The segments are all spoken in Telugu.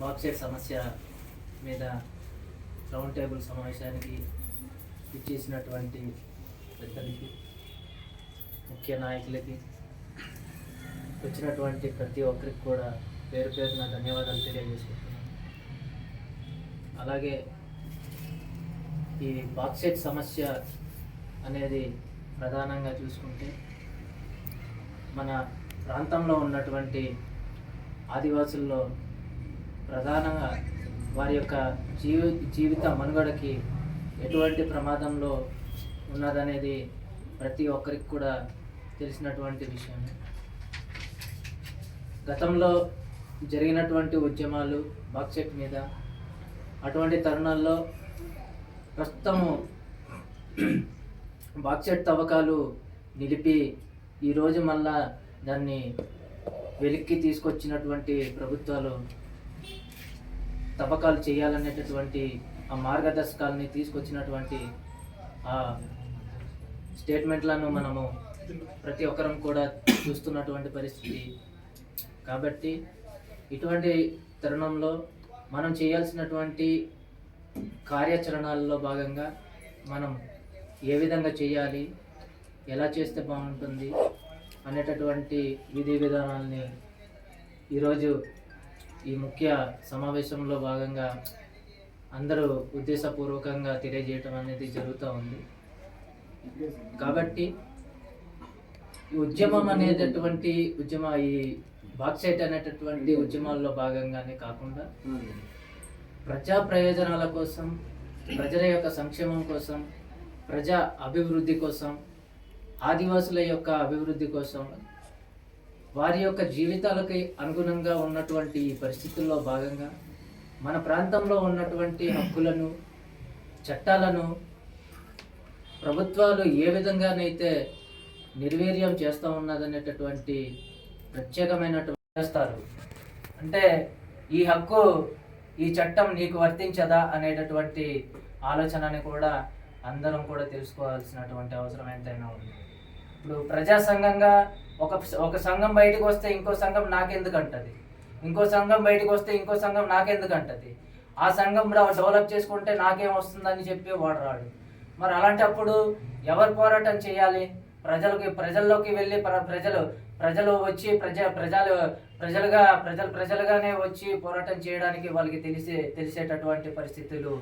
బాక్సైట్ సమస్య మీద రౌండ్ టేబుల్ సమావేశానికి ఇచ్చేసినటువంటి పెద్దలకి ముఖ్య నాయకులకి వచ్చినటువంటి ప్రతి ఒక్కరికి కూడా పేరు పేరున ధన్యవాదాలు తెలియజేసుకుంటున్నాను. అలాగే ఈ బాక్సైట్ సమస్య అనేది ప్రధానంగా చూసుకుంటే మన ప్రాంతంలో ఉన్నటువంటి ఆదివాసుల్లో ప్రధానంగా వారి యొక్క జీవి జీవిత మనుగడకి ఎటువంటి ప్రమాదంలో ఉన్నదనేది ప్రతి ఒక్కరికి కూడా తెలిసినటువంటి విషయం గతంలో జరిగినటువంటి ఉద్యమాలు బాక్సెట్ మీద అటువంటి తరుణాల్లో ప్రస్తుతము బాక్సెట్ తవ్వకాలు నిలిపి ఈరోజు మళ్ళా దాన్ని వెలిక్కి తీసుకొచ్చినటువంటి ప్రభుత్వాలు తవ్వకాలు చేయాలనేటటువంటి ఆ మార్గదర్శకాలని తీసుకొచ్చినటువంటి ఆ స్టేట్మెంట్లను మనము ప్రతి ఒక్కరం కూడా చూస్తున్నటువంటి పరిస్థితి. కాబట్టి ఇటువంటి తరుణంలో మనం చేయాల్సినటువంటి కార్యాచరణల్లో భాగంగా మనం ఏ విధంగా చేయాలి ఎలా చేస్తే బాగుంటుంది అనేటటువంటి విధి విధానాల్ని ఈరోజు ఈ ముఖ్య సమావేశంలో భాగంగా అందరూ ఉద్దేశపూర్వకంగా తెలియజేయటం అనేది జరుగుతూ ఉంది. కాబట్టి ఈ ఉద్యమం అనేటటువంటి ఉద్యమ ఈ బాక్సైట్ అనేటటువంటి ఉద్యమాల్లో భాగంగానే కాకుండా ప్రజా ప్రయోజనాల కోసం ప్రజల యొక్క సంక్షేమం కోసం ప్రజా అభివృద్ధి కోసం ఆదివాసుల యొక్క అభివృద్ధి కోసం వారి యొక్క జీవితాలకి అనుగుణంగా ఉన్నటువంటి ఈ పరిస్థితుల్లో భాగంగా మన ప్రాంతంలో ఉన్నటువంటి హక్కులను చట్టాలను ప్రభుత్వాలు ఏ విధంగానైతే నిర్వీర్యం చేస్తూ ఉన్నదనేటటువంటి ప్రత్యేకమైనటువంటి చేస్తారు. అంటే ఈ హక్కు ఈ చట్టం నీకు వర్తించదా అనేటటువంటి ఆలోచనని కూడా అందరం కూడా తెలుసుకోవాల్సినటువంటి అవసరం ఎంతైనా ఉంది. ఇప్పుడు ప్రజాసంఘంగా ఒక ఒక సంఘం బయటకు వస్తే ఇంకో సంఘం నాకెందుకు అంటది ఇంకో సంఘం బయటకు వస్తే ఇంకో సంఘం నాకెందుకు అంటది ఆ సంఘం డెవలప్ చేసుకుంటే నాకేం వస్తుందని చెప్పి వాడు రాడు. మరి అలాంటప్పుడు ఎవరు పోరాటం చేయాలి? ప్రజలకి ప్రజల్లోకి వెళ్ళి ప్ర- ప్రజలు ప్రజలు వచ్చి ప్రజ ప్రజలు ప్రజలుగా ప్రజలు ప్రజలుగానే వచ్చి పోరాటం చేయడానికి వాళ్ళకి తెలిసే తెలిసేటటువంటి పరిస్థితులు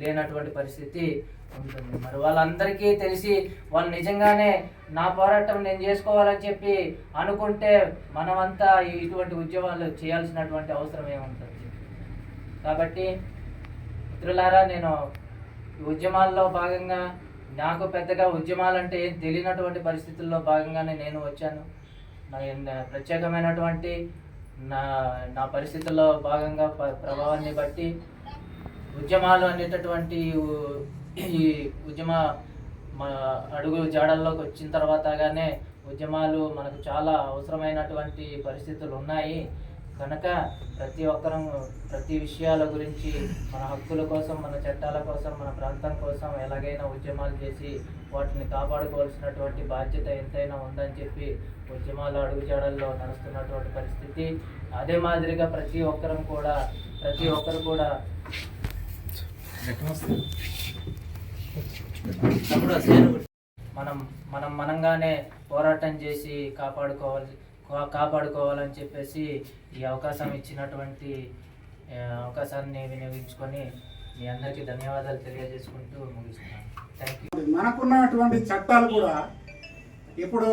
లేనటువంటి పరిస్థితి ఉంటుంది. మరి వాళ్ళందరికీ తెలిసి వాళ్ళు నిజంగానే నా పోరాటం నేను చేసుకోవాలని చెప్పి అనుకుంటే మనమంతా ఇటువంటి ఉద్యమాలు చేయాల్సినటువంటి అవసరం ఏముంటుంది? కాబట్టి మిత్రులారా నేను ఈ ఉద్యమాల్లో భాగంగా నాకు పెద్దగా ఉద్యమాలంటే ఏం తెలియనటువంటి పరిస్థితుల్లో భాగంగానే నేను వచ్చాను. నా ప్రత్యేకమైనటువంటి నా నా పరిస్థితుల్లో భాగంగా ప్రభావాన్ని బట్టి ఉద్యమాలు అనేటటువంటి ఈ ఉద్యమ మా అడుగు జాడల్లోకి వచ్చిన తర్వాతగానే ఉద్యమాలు మనకు చాలా అవసరమైనటువంటి పరిస్థితులు ఉన్నాయి. కనుక ప్రతి ఒక్కరం ప్రతి విషయాల గురించి మన హక్కుల కోసం మన చట్టాల కోసం మన ప్రాంతం కోసం ఎలాగైనా ఉద్యమాలు చేసి వాటిని కాపాడుకోవాల్సినటువంటి బాధ్యత ఎంతైనా ఉందని చెప్పి ఉద్యమాలు అడుగుజాడల్లో నడుస్తున్నటువంటి పరిస్థితి. అదే మాదిరిగా ప్రతి ఒక్కరం కూడా ప్రతి ఒక్కరు కూడా మనం మనం మనంగానే పోరాటం చేసి కాపాడుకోవాలి కా- కాపాడుకోవాలని చెప్పేసి ఈ అవకాశం ఇచ్చినటువంటి అవకాశాన్ని వినియోగించుకొని మీ అందరికీ ధన్యవాదాలు తెలియజేసుకుంటూ ముగిస్తున్నాను. థ్యాంక్ యూ మనకున్నటువంటి చట్టాలు కూడా ఇప్పుడు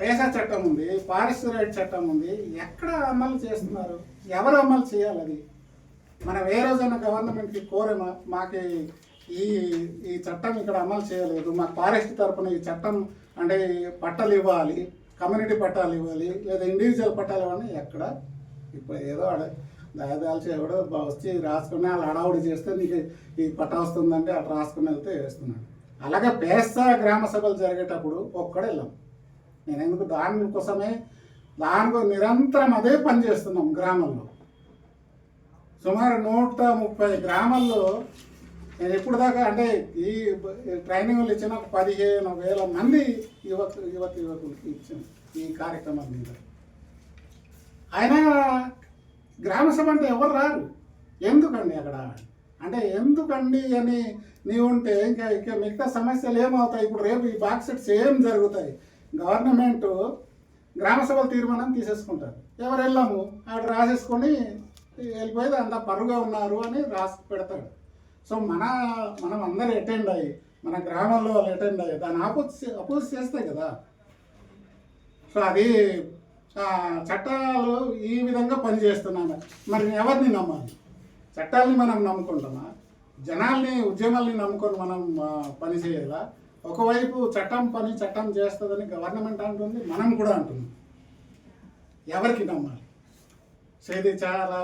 పేసా చట్టం ఉంది ఫారెస్ట్ రైట్ చట్టం ఉంది. ఎక్కడ అమలు చేస్తున్నారు? ఎవరు అమలు చేయాలి అది? మనం ఏ రోజైనా గవర్నమెంట్కి కోరే మాకు ఈ ఈ చట్టం ఇక్కడ అమలు చేయలేదు. మా ఫారెస్ట్ తరపున ఈ చట్టం అంటే పట్టాలు ఇవ్వాలి కమ్యూనిటీ పట్టాలు ఇవ్వాలి లేదా ఇండివిజువల్ పట్టాలు ఇవ్వాలి ఎక్కడ ఇప్పుడు ఏదో ఆడ దాదాల్చి ఎవడో వచ్చి రాసుకుని వాళ్ళు అడావుడి చేస్తే నీకు ఈ పట్టా వస్తుందంటే అటు రాసుకుని వెళ్తే వేస్తున్నాడు. అలాగే పేస్తా గ్రామ సభలు జరిగేటప్పుడు ఒక్కడే వెళ్ళాం. నేను ఎందుకు దానికోసమే దానికో నిరంతరం అదే పని చేస్తున్నాం గ్రామంలో. సుమారు నూట ముప్పై గ్రామాల్లో నేను ఎప్పుడు దాకా అంటే ఈ ట్రైనింగ్లు ఇచ్చిన ఒక పదిహేను వేల మంది యువత యువత యువకులకి ఇచ్చాను ఈ కార్యక్రమం మీద. అయినా గ్రామ సభ అంటే ఎవరు రారు? ఎందుకండి అక్కడ? అంటే ఎందుకండి అని నీవు ఉంటే ఇంకా ఇంకా మిగతా సమస్యలు ఏమవుతాయి? ఇప్పుడు రేపు ఈ బాక్స్ సెట్స్ ఏం జరుగుతాయి? గవర్నమెంట్ గ్రామ సభల తీర్మానం తీసేసుకుంటారు. ఎవరు వెళ్ళాము? అక్కడ రాసేసుకొని వెళ్ళిపోయేది అంత పరుగా ఉన్నారు అని రాసి పెడతారు. సో మన మనం అందరు అటెండ్ అయ్యి మన గ్రామంలో వాళ్ళు అటెండ్ అయ్యి దాన్ని ఆపోజ్ అపోజ్ చేస్తాయి కదా. సో అది చట్టాలు ఈ విధంగా పనిచేస్తున్నాను మరి ఎవరిని నమ్మాలి? చట్టాలని మనం నమ్ముకుంటామా? జనాల్ని ఉద్యమాల్ని నమ్ముకొని మనం ఆ, పని చేయాలా ఒకవైపు చట్టం పని చట్టం చేస్తుందని గవర్నమెంట్ అంటుంది మనం కూడా అంటున్నాం ఎవరికి నమ్మాలి? సో ఇది చాలా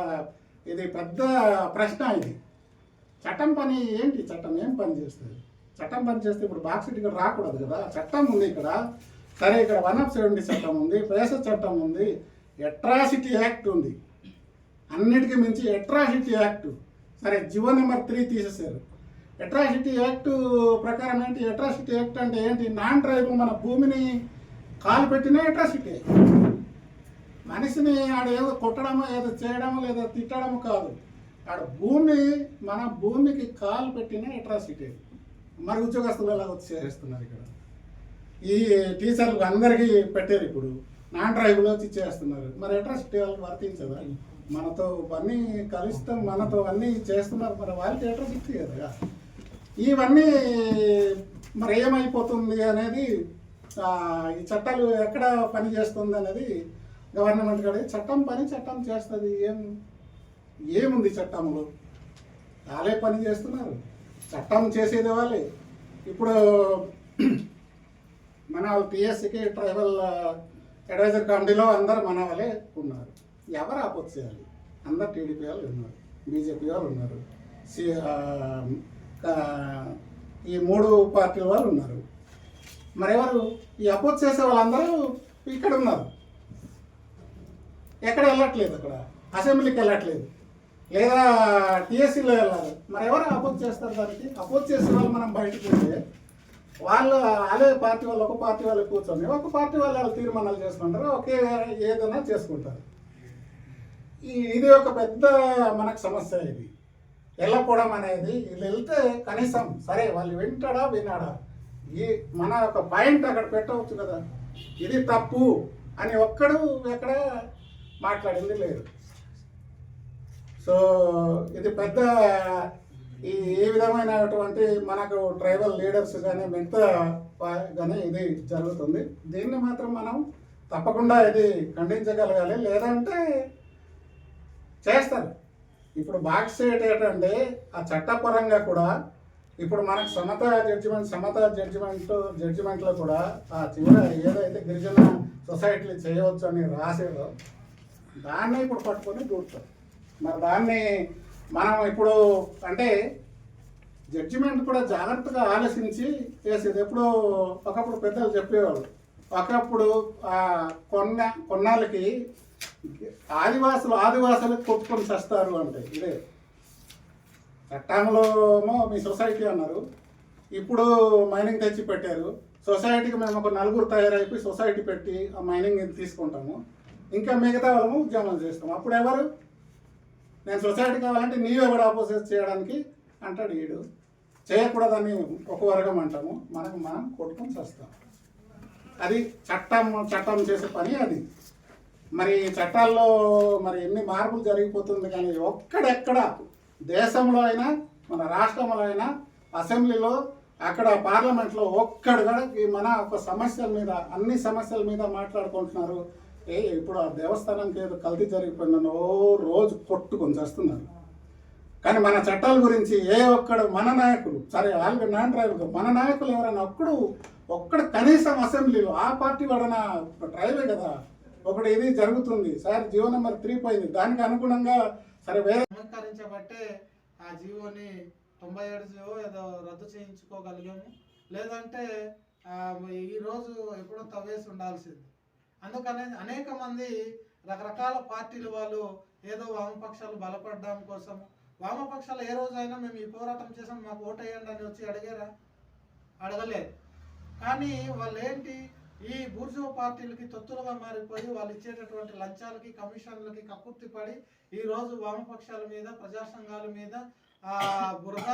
ఇది పెద్ద ప్రశ్న ఇది. చట్టం పని ఏంటి? చట్టం ఏం పని చేస్తుంది? చట్టం పని చేస్తే ఇప్పుడు బాక్స్ ఇక్కడ రాకూడదు కదా? చట్టం ఉంది ఇక్కడ. సరే ఇక్కడ వన్ ఆఫ్ సెవెంటీ చట్టం ఉంది పేస చట్టం ఉంది ఎట్రాసిటీ యాక్ట్ ఉంది. అన్నిటికీ మించి ఎట్రాసిటీ యాక్ట్ సరే జివో నెంబర్ త్రీ తీసేశారు. ఎట్రాసిటీ యాక్ట్ ప్రకారం ఏంటి? ఎట్రాసిటీ యాక్ట్ అంటే ఏంటి? నాన్ ట్రైబల్ మన భూమిని కాలు పెట్టినా ఎట్రాసిటీ మనిషిని ఆడ ఏదో కొట్టడమో ఏదో చేయడమో లేదా తిట్టడమో కాదు. ఆడ భూమి మన భూమికి కాలు పెట్టిన అట్రాసిటీ. మరి ఉద్యోగస్తులు అలా వచ్చి చేస్తున్నారు ఇక్కడ? ఈ టీచర్లు అందరికీ పెట్టారు ఇప్పుడు. నాన్ డ్రైవ్లో వచ్చి చేస్తున్నారు. మరి అట్రాసిటీ వాళ్ళు వర్తించదా? మనతో అన్నీ కలుస్తాం మనతో అన్నీ చేస్తున్నారు. మరి వాళ్ళకి అట్రాసిటీ కదా. ఇవన్నీ మరి ఏమైపోతుంది అనేది ఈ చట్టాలు ఎక్కడ పని చేస్తుంది అనేది గవర్నమెంట్ కాడ చట్టం పని చట్టం చేస్తుంది ఏం ఏముంది చట్టంలో? వాళ్ళే పని చేస్తున్నారు. చట్టం చేసేది వాళ్ళే. ఇప్పుడు మన పిఎస్సికి ట్రైబల్ అడ్వైజర్ కమిటీలో అందరు మన వాళ్ళే ఉన్నారు. ఎవరు ఆపోజ్ చేయాలి? అందరు టీడీపీ వాళ్ళు ఉన్నారు బీజేపీ వాళ్ళు ఉన్నారు సి ఈ మూడు పార్టీల వాళ్ళు ఉన్నారు. మరెవరు? ఈ అపోజ్ చేసే వాళ్ళందరూ ఇక్కడ ఉన్నారు. ఎక్కడ వెళ్ళట్లేదు అక్కడ. అసెంబ్లీకి వెళ్ళట్లేదు. లేదా టీఎస్సీలో వెళ్ళాలి. మరి ఎవరు అపోజ్ చేస్తారు దానికి? అపోజ్ చేసే వాళ్ళు మనం బయటకు వెళ్తే వాళ్ళు అదే పార్టీ వాళ్ళు ఒక పార్టీ వాళ్ళు కూర్చొని ఒక పార్టీ వాళ్ళు వాళ్ళు తీర్మానాలు చేసుకుంటారు ఒకే ఏదైనా చేసుకుంటారు. ఇది ఒక పెద్ద మనకు సమస్య ఇది. వెళ్ళకపోవడం అనేది వీళ్ళు వెళ్తే కనీసం సరే వాళ్ళు వింటాడా వినాడా ఈ మన ఒక పాయింట్ అక్కడ పెట్టవచ్చు కదా. ఇది తప్పు అని ఒక్కడు ఎక్కడ మాట్లాడింది లేదు. సో ఇది పెద్ద ఈ ఏ విధమైనటువంటి మనకు ట్రైబల్ లీడర్స్ కానీ మిగతా కానీ ఇది జరుగుతుంది. దీన్ని మాత్రం మనం తప్పకుండా ఇది ఖండించగలగాలి. లేదంటే చేస్తారు. ఇప్పుడు బాక్స్ ఏంటంటే ఆ చట్టపరంగా కూడా ఇప్పుడు మనకు సమత జడ్జిమెంట్ సమత జడ్జిమెంట్ జడ్జిమెంట్లో కూడా ఆ చివర ఏదైతే గిరిజన సొసైటీలు చేయవచ్చు అని రాసేదో దాన్ని ఇప్పుడు పట్టుకొని దూరుతారు మరి దాన్ని మనం ఇప్పుడు అంటే జడ్జిమెంట్ కూడా జాగ్రత్తగా ఆలోచించి చేసేది. ఎప్పుడో ఒకప్పుడు పెద్దలు చెప్పేవాళ్ళు. ఒకప్పుడు కొన్న కొన్నాళ్ళకి ఆదివాసులు ఆదివాసులకు కొట్టుకొని చేస్తారు అంటే ఇదే. చట్టంలోనో ఏమో మీ సొసైటీ అన్నారు. ఇప్పుడు మైనింగ్ తెచ్చి పెట్టారు సొసైటీకి మేము ఒక నలుగురు తయారైపోయి సొసైటీ పెట్టి ఆ మైనింగ్ తీసుకుంటాము. ఇంకా మిగతా వాళ్ళము ఉద్యమం చేస్తాం. అప్పుడు ఎవరు? నేను సొసైటీ కావాలంటే నీవే కూడా ఆపోజిట్ చేయడానికి? అంటాడు వీడు చేయకూడదని ఒక వర్గం అంటాము. మనకు మనం కొట్టుకొని చేస్తాం. అది చట్టం చట్టం చేసే పని అది. మరి చట్టాల్లో మరి ఎన్ని మార్పులు జరిగిపోతుంది కానీ ఒక్కడెక్కడ దేశంలో అయినా మన రాష్ట్రంలో అయినా అసెంబ్లీలో అక్కడ పార్లమెంట్లో ఒక్కడు కూడా ఈ మన ఒక సమస్యల మీద అన్ని సమస్యల మీద మాట్లాడుకుంటున్నారు. ఏ ఇప్పుడు ఆ దేవస్థానానికి ఏదో కల్తీ జరిగిపోయిందని ఓ రోజు కొట్టుకొని చేస్తున్నారు. కానీ మన చట్టాల గురించి ఏ ఒక్కడు మన నాయకుడు సరే వాళ్ళు నాన్ ట్రైబల్ మన నాయకులు ఎవరైనా ఒక్కడు ఒక్కడు కనీసం అసెంబ్లీలో ఆ పార్టీ వాడన డ్రైవే కదా. ఒకటి ఇది జరుగుతుంది. సార్ జీవో నెంబర్ త్రీ పోయింది. దానికి అనుగుణంగా సరే వేరే అంగీకరించబట్టే ఆ జీవోని తొంభై ఏడు జీవో ఏదో రద్దు చేయించుకోగలిగాము. లేదంటే ఈరోజు ఈ రోజు ఎప్పుడో తవ్వేసి ఉండాల్సింది. అందుకనే అనేక మంది రకరకాల పార్టీల వాళ్ళు ఏదో వామపక్షాలు బలపడడం కోసం వామపక్షాలు ఏ రోజైనా మేము ఈ పోరాటం చేసాం మాకు ఓటేయండి అని వచ్చి అడిగారా? అడగలేదు. కానీ వాళ్ళు ఏంటి ఈ బూర్జో పార్టీలకి తొత్తులుగా మారిపోయి వాళ్ళు ఇచ్చేటటువంటి లంచాలకి కమిషన్లకి కక్కుర్తి పడి ఈ రోజు వామపక్షాల మీద ప్రజాసంఘాల మీద ఆ బురద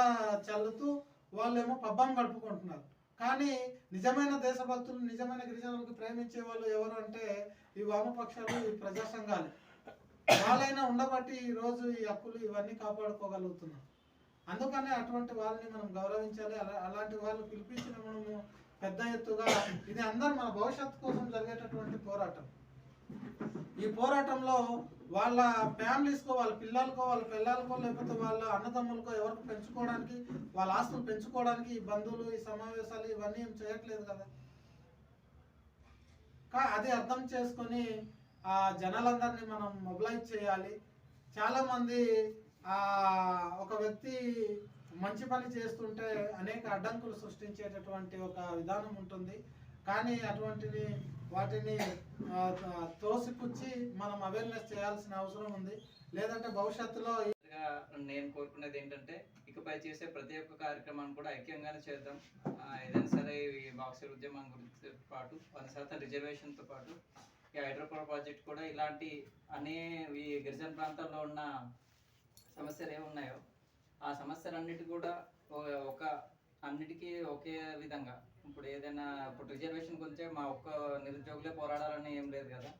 చల్లుతూ వాళ్ళేమో పబ్బం గడుపుకుంటున్నారు. కానీ నిజమైన దేశభక్తులు నిజమైన గిరిజనులకు ప్రేమించే వాళ్ళు ఎవరు అంటే ఈ వామపక్షాలు ఈ ప్రజా సంఘాలు. వాళ్ళైనా ఉండబట్టి ఈ రోజు ఈ హక్కులు ఇవన్నీ కాపాడుకోగలుగుతున్నాం. అందుకనే అటువంటి వాళ్ళని మనం గౌరవించాలి. అలా అలాంటి వాళ్ళు పిలిపించిన మనము పెద్ద ఎత్తుగా ఇది అందరు మన భవిష్యత్తు కోసం జరిగేటటువంటి పోరాటం. ఈ పోరాటంలో వాళ్ళ ఫ్యామిలీస్కో వాళ్ళ పిల్లలకో వాళ్ళ పిల్లలకో లేకపోతే వాళ్ళ అన్నదమ్ములకో ఎవరికి పెంచుకోవడానికి వాళ్ళ ఆస్తులు పెంచుకోవడానికి ఈ బంధువులు ఈ సమావేశాలు ఇవన్నీ ఏం చేయట్లేదు కదా. కా అది అర్థం చేసుకొని ఆ జనాలందరినీ మనం మొబిలైజ్ చేయాలి. చాలామంది ఆ ఒక వ్యక్తి మంచి పని చేస్తుంటే అనేక అడ్డంకులు సృష్టించేటటువంటి ఒక విధానం ఉంటుంది. కానీ అటువంటిని వాటిని తోసిపుచ్చి మనం అవేర్నెస్ చేయాల్సిన అవసరం ఉంది. లేదంటే భవిష్యత్తులో నేను కోరుకునేది ఏంటంటే ఇకపై చేసే ప్రతి ఒక్క కార్యక్రమాన్ని కూడా ఐక్యంగానే చేద్దాం. ఏదైనా సరే ఈ బాక్సర్ ఉద్యమం గురించి పాటు వంద శాతం రిజర్వేషన్తో పాటు ఈ హైడ్రోపవర్ ప్రాజెక్ట్ కూడా ఇలాంటి అనే ఈ గిరిజన ప్రాంతాల్లో ఉన్న సమస్యలు ఏమున్నాయో ఆ సమస్యలన్నిటి కూడా ఒక అన్నిటికీ ఒకే విధంగా ఇప్పుడు ఏదైనా ఇప్పుడు రిజర్వేషన్ గురించే మా ఒక్క నిరుద్యోగులే పోరాడాలని ఏం లేదు కదా.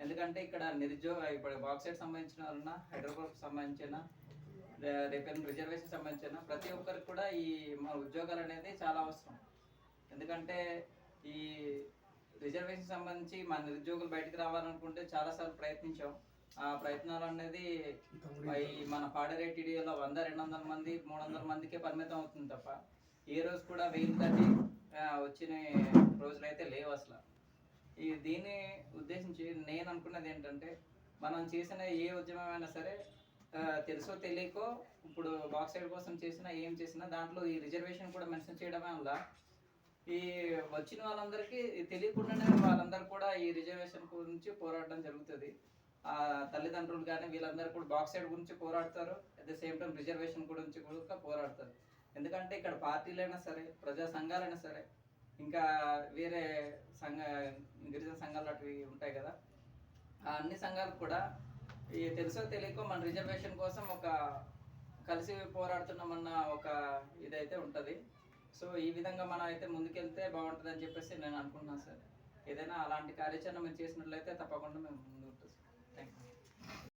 ఎందుకంటే ఇక్కడ నిరుద్యోగ ఇప్పుడు బాక్సైడ్ సంబంధించిన వలన హైదరాబాద్ సంబంధించిన రే- రిజర్వేషన్ సంబంధించిన ప్రతి ఒక్కరికి కూడా ఈ మన ఉద్యోగాలు అనేది చాలా అవసరం. ఎందుకంటే ఈ రిజర్వేషన్ సంబంధించి మన నిరుద్యోగులు బయటకు రావాలనుకుంటే చాలాసార్లు ప్రయత్నించాం. ఆ ప్రయత్నాలు అనేది మన పాడరే టీడీలో వంద రెండు వందల మంది మూడు వందల మందికే పరిమితం అవుతుంది తప్ప ఏ రోజు కూడా వెయ్యి దాటి వచ్చిన వచ్చిన రోజులైతే లేవు అసలు. ఈ దీన్ని ఉద్దేశించి నేను అనుకున్నది ఏంటంటే మనం చేసిన ఏ ఉద్యమమైనా సరే తెలుసో తెలియకో ఇప్పుడు బాక్స్ సైడ్ కోసం చేసినా ఏం చేసినా దాంట్లో ఈ రిజర్వేషన్ కూడా మెన్షన్ చేయడమే వల్ల ఈ వచ్చిన వాళ్ళందరికీ తెలియకుండానే వాళ్ళందరూ కూడా ఈ రిజర్వేషన్ గురించి పోరాడడం జరుగుతుంది. ఆ తల్లిదండ్రులు కానీ వీళ్ళందరూ కూడా బాక్స్ సైడ్ గురించి పోరాడతారు. At the same time reservation గురించి కూడా పోరాడతారు. ఎందుకంటే ఇక్కడ పార్టీలైనా సరే ప్రజా సంఘాలైనా సరే ఇంకా వేరే సంఘ గిరిజన సంఘాలు అటువి ఉంటాయి కదా ఆ అన్ని సంఘాలు కూడా ఈ తెలుసో తెలియకో మన రిజర్వేషన్ కోసం ఒక కలిసి పోరాడుతున్నామన్న ఒక ఇదైతే ఉంటుంది. సో ఈ విధంగా మనం అయితే ముందుకెళ్తే బాగుంటుంది అని చెప్పేసి నేను అనుకుంటున్నాను సార్. ఏదైనా అలాంటి కార్యాచరణ మేము చేసినట్లయితే తప్పకుండా మేము ముందు ఉంటుంది థ్యాంక్ యూ